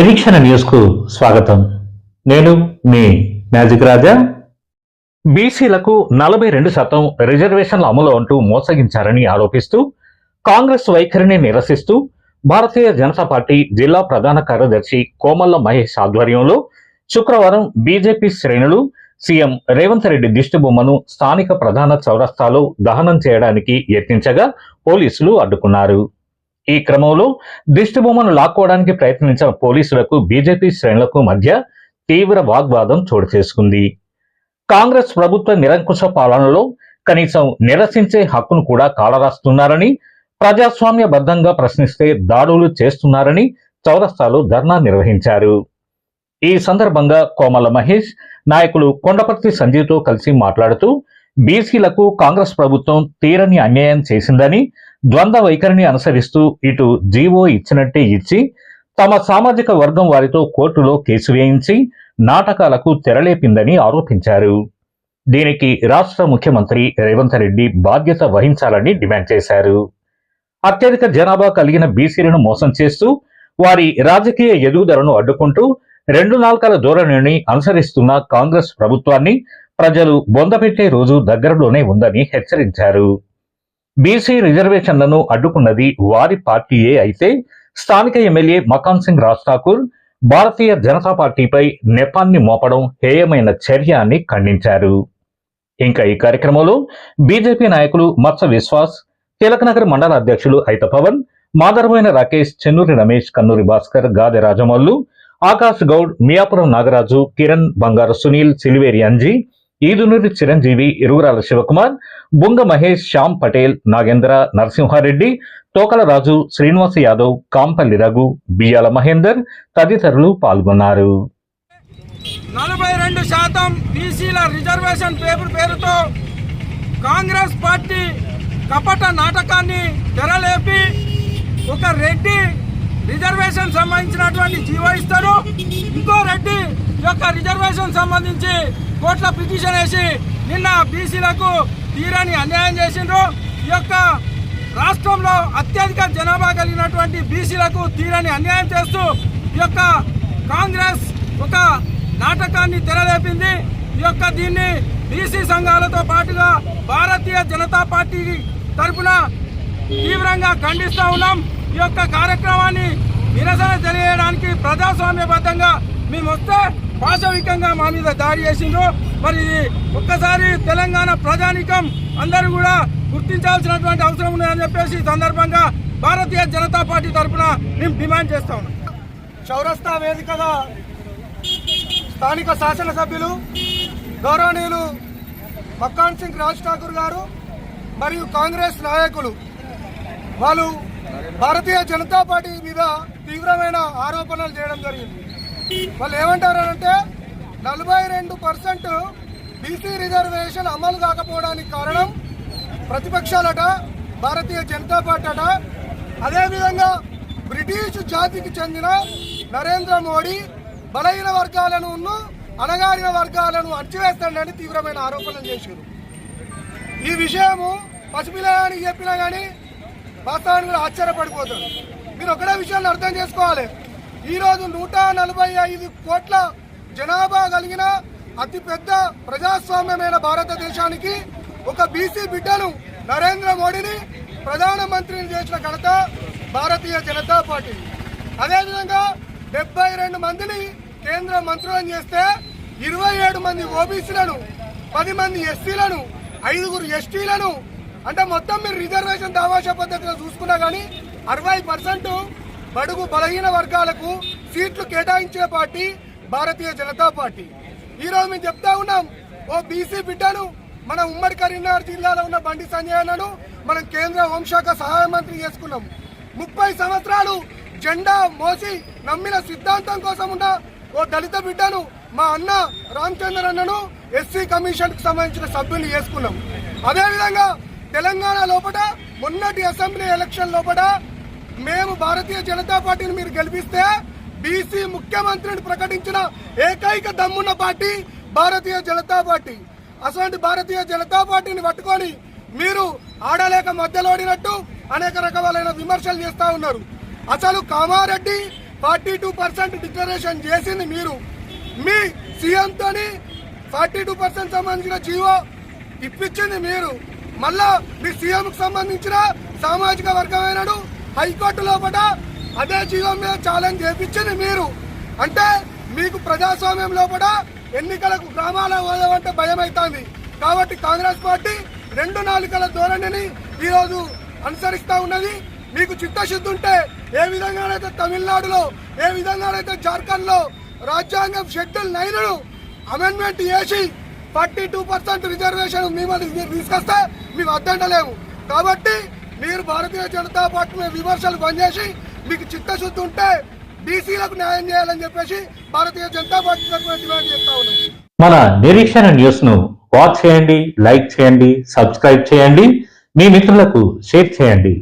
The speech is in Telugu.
నిరీక్షణ న్యూస్కు స్వాగతం. నేను మీ మ్యాజిక్ రాజా. బీసీలకు నలభై రెండు శాతం రిజర్వేషన్ల అమలు అంటూ మోసగించారని ఆరోపిస్తూ కాంగ్రెస్ వైఖరిని నిరసిస్తూ భారతీయ జనతా పార్టీ జిల్లా ప్రధాన కార్యదర్శి కోమల్ల మహేష్ ఆధ్వర్యంలో శుక్రవారం బీజేపీ శ్రేణులు సీఎం రేవంత్ రెడ్డి దిష్టిబొమ్మను స్థానిక ప్రధాన చౌరస్తాలో దహనం చేయడానికి యత్నించగా పోలీసులు అడ్డుకున్నారు. ఈ క్రమంలో దిష్టిబొమ్మను లాక్కోవడానికి ప్రయత్నించిన పోలీసులకు బీజేపీ శ్రేణులకు మధ్య తీవ్ర వాగ్వాదం చోటు చేసుకుంది. కాంగ్రెస్ ప్రభుత్వ నిరంకుశ పాలనలో కనీసం నిరసించే హక్కును కూడా కాలరాస్తున్నారని ప్రజాస్వామ్యబద్ధంగా ప్రశ్నిస్తే దాడులు చేస్తున్నారని చౌరస్తాలో ధర్నా నిర్వహించారు. ఈ సందర్భంగా కోమల మహేష్ నాయకులు కొండపర్తి సంజీవ్తో కలిసి మాట్లాడుతూ బీసీలకు కాంగ్రెస్ ప్రభుత్వం తీరని అన్యాయం చేసిందని ద్వంద్వ వైఖరిని అనుసరిస్తూ ఇటు జీవో ఇచ్చినట్టే ఇచ్చి తమ సామాజిక వర్గం వారితో కోర్టులో కేసు వేయించి నాటకాలకు తెరలేపిందని ఆరోపించారు. దీనికి రాష్ట్ర ముఖ్యమంత్రి రేవంత్ రెడ్డి బాధ్యత వహించాలని డిమాండ్ చేశారు. అత్యధిక జనాభా కలిగిన బీసీలను మోసం చేస్తూ వారి రాజకీయ ఎదుగుదలను అడ్డుకుంటూ రెండు నాల్కల ధోరణిని అనుసరిస్తున్న కాంగ్రెస్ ప్రభుత్వాన్ని ప్రజలు బొందపెట్టే రోజు దగ్గరలోనే ఉందని హెచ్చరించారు. బీసీ రిజర్వేషన్లను అడ్డుకున్నది వారి పార్టీయే అయితే స్థానిక ఎమ్మెల్యే మకాన్ సింగ్ రాజ్ ఠాకూర్ భారతీయ జనతా పార్టీపై నెపాన్ని మోపడం హేయమైన చర్య అని ఖండించారు. ఇంకా ఈ కార్యక్రమంలో బీజేపీ నాయకులు మత్స విశ్వాస్ తిలకనగర్ మండల అధ్యక్షులు ఐత పవన్ మాదరమైన రాకేష్ చెన్నూరి రమేష్ కన్నూరి భాస్కర్ గాదె రాజమల్లు ఆకాష్ గౌడ్ మియాపురం నాగరాజు కిరణ్ బంగారు సునీల్ సిలివేరి అంజీ ఈదునూరి చిరంజీవి ఇరుగురాల శివకుమార్ బుంగ మహేష్ శ్యామ్ పటేల్ నాగేంద్ర నరసింహారెడ్డి తోకల రాజు శ్రీనివాస్ యాదవ్ కాంపల్లి రఘు బియ్యాల మహేందర్ తదితరులు పాల్గొన్నారు. నలభై రెండు శాతం బీసీల రిజర్వేషన్ పేపర్ పేరుతో కాంగ్రెస్ పార్టీ కపట నాటకాన్ని తెరలేపి ఒక రెడ్డి రిజర్వేషన్ సంబంధించినటువంటి జీవో ఇస్తారు. ఇంకో రెడ్డి యొక్క రిజర్వేషన్ సంబంధించి కోట్ల పిటిషన్ వేసి నిన్న బీసీలకు తీరని అన్యాయం చేసిండ్రు. ఈ యొక్క రాష్ట్రంలో అత్యధిక జనాభా కలిగినటువంటి బీసీలకు తీరని అన్యాయం చేస్తూ ఈ యొక్క కాంగ్రెస్ ఒక నాటకాన్ని తెరలేపింది. ఈ యొక్క దీన్ని బీసీ సంఘాలతో పాటుగా భారతీయ జనతా పార్టీ తరఫున తీవ్రంగా ఖండిస్తూ ఉన్నాం. ఈ యొక్క కార్యక్రమాన్ని నిరసన తెలియడానికి ప్రజాస్వామ్యబద్ధంగా మేము వస్తే పాశవికంగా మా మీద దాడి చేసిండ్రు. మరి ఒక్కసారి తెలంగాణ ప్రజానికం అందరూ కూడా గుర్తించాల్సినటువంటి అవసరం ఉందని చెప్పేసి సందర్భంగా భారతీయ జనతా పార్టీ తరఫున మేము డిమాండ్ చేస్తా ఉన్నాం. చౌరస్తా వేదికగా స్థానిక శాసనసభ్యులు గౌరవనీయులు మక్కాన్ సింగ్ రాజ్ ఠాకూర్ గారు మరియు కాంగ్రెస్ నాయకులు. వాళ్ళు భారతీయ జనతా పార్టీ మీద తీవ్రమైన ఆరోపణలు చేయడం జరిగింది. వాళ్ళు ఏమంటారంటే నలభై రెండు పర్సెంట్ బీసీ రిజర్వేషన్ అమలు కాకపోవడానికి కారణం ప్రతిపక్షాలట భారతీయ జనతా పార్టీ అట అదేవిధంగా బ్రిటిష్ జాతికి చెందిన నరేంద్ర మోడీ బలహీన వర్గాలను అణగారిన వర్గాలను అణచివేస్తాడని తీవ్రమైన ఆరోపణలు చేశారు. ఈ విషయము పసిపిల్లగానికి చెప్పినా కానీ వాస్తవాన్ని కూడా ఆశ్చర్యపడిపోతారు. మీరు ఒకటే విషయాన్ని అర్థం చేసుకోవాలి. ఈరోజు నూట నలభై ఐదు కోట్ల జనాభా కలిగిన అతిపెద్ద ప్రజాస్వామ్యమైన భారతదేశానికి ఒక బీసీ బిడ్డను నరేంద్ర మోడీని ప్రధానమంత్రిని చేసిన ఘనత భారతీయ జనతా పార్టీ. అదేవిధంగా డెబ్బై రెండు మందిని కేంద్ర మంత్రులను చేస్తే ఇరవై ఏడు మంది ఓబీసీలను పది మంది ఎస్సీలను ఐదుగురు ఎస్టీలను అంటే మొత్తం మీరు రిజర్వేషన్ దావాషా పద్ధతిలో చూసుకున్నా కానీ అరవై పర్సెంట్ బడుగు బలహీన వర్గాలకు సీట్లు కేటాయించే పార్టీ భారతీయ జనతా పార్టీ. ఈరోజు మేము చెప్తా ఉన్నాం ఓ బీసీ బిడ్డను మన ఉమ్మడి కరీంనగర్ జిల్లాలో ఉన్న బండి సంజయ్ అన్నను మనం కేంద్ర హోంశాఖ సహాయ మంత్రి చేసుకున్నాం. ముప్పై సంవత్సరాలు జెండా మోసి నమ్మిన సిద్ధాంతం కోసం ఉన్న ఓ దళిత బిడ్డను మా అన్న రామచంద్ర అన్నను ఎస్సీ కమిషన్కు సంబంధించిన సభ్యుని చేసుకున్నాం. అదేవిధంగా తెలంగాణ లోపల మొన్నటి అసెంబ్లీ ఎలక్షన్ లోపల మేము భారతీయ జనతా పార్టీని మీరు గెలిపిస్తే బీసీ ముఖ్యమంత్రిని ప్రకటించిన ఏకైక దమ్మున్న పార్టీ భారతీయ జనతా పార్టీ. అసలు భారతీయ జనతా పార్టీని పట్టుకొని మీరు ఆడలేక మధ్యలోడినట్టు అనేక రకాలైన విమర్శలు చేస్తూ ఉన్నారు. అసలు Kamareddy forty two percent declaration చేసింది మీరు. మీ సీఎంతోని ఫార్టీ టూ పర్సెంట్ సంబంధించిన జీవో ఇప్పించింది మీరు. మళ్ళా మీ సీఎంకు సంబంధించిన సామాజిక వర్గమైనడు హైకోర్టు లోపల అదే జీవో మీద ఛాలెంజ్ చేపించింది మీరు. అంటే మీకు ప్రజాస్వామ్యం లోపల ఎన్నికలకు గ్రామాల పోదామంటే భయం అవుతుంది కాబట్టి కాంగ్రెస్ పార్టీ రెండు నాలుకల ధోరణిని ఈరోజు అనుసరిస్తూ ఉన్నది. మీకు చిత్తశుద్ధి ఉంటే ఏ విధంగానైతే తమిళనాడులో ఏ విధంగానైతే జార్ఖండ్లో రాజ్యాంగం షెడ్యూల్ నైన్ను అమెండ్మెంట్ చేసి ఫార్టీ టూ పర్సెంట్ రిజర్వేషన్ మిమ్మల్ని తీసుకొస్తే మేము అద్దంటలేము కాబట్టి మీరు భారతీయ జనతా పార్టీ మీద విమర్శలు పనిచేసి మీకు చిత్తశుద్ధి ఉంటే బీసీలకు న్యాయం చేయాలని చెప్పేసి భారతీయ జనతా పార్టీ తరఫున డిమాండ్ చేస్తా ఉన్నాం. మన నిరీక్షణ న్యూస్ను వాచ్ చేయండి లైక్ చేయండి సబ్స్క్రైబ్ చేయండి. మీ మిత్రులకు షేర్ చేయండి.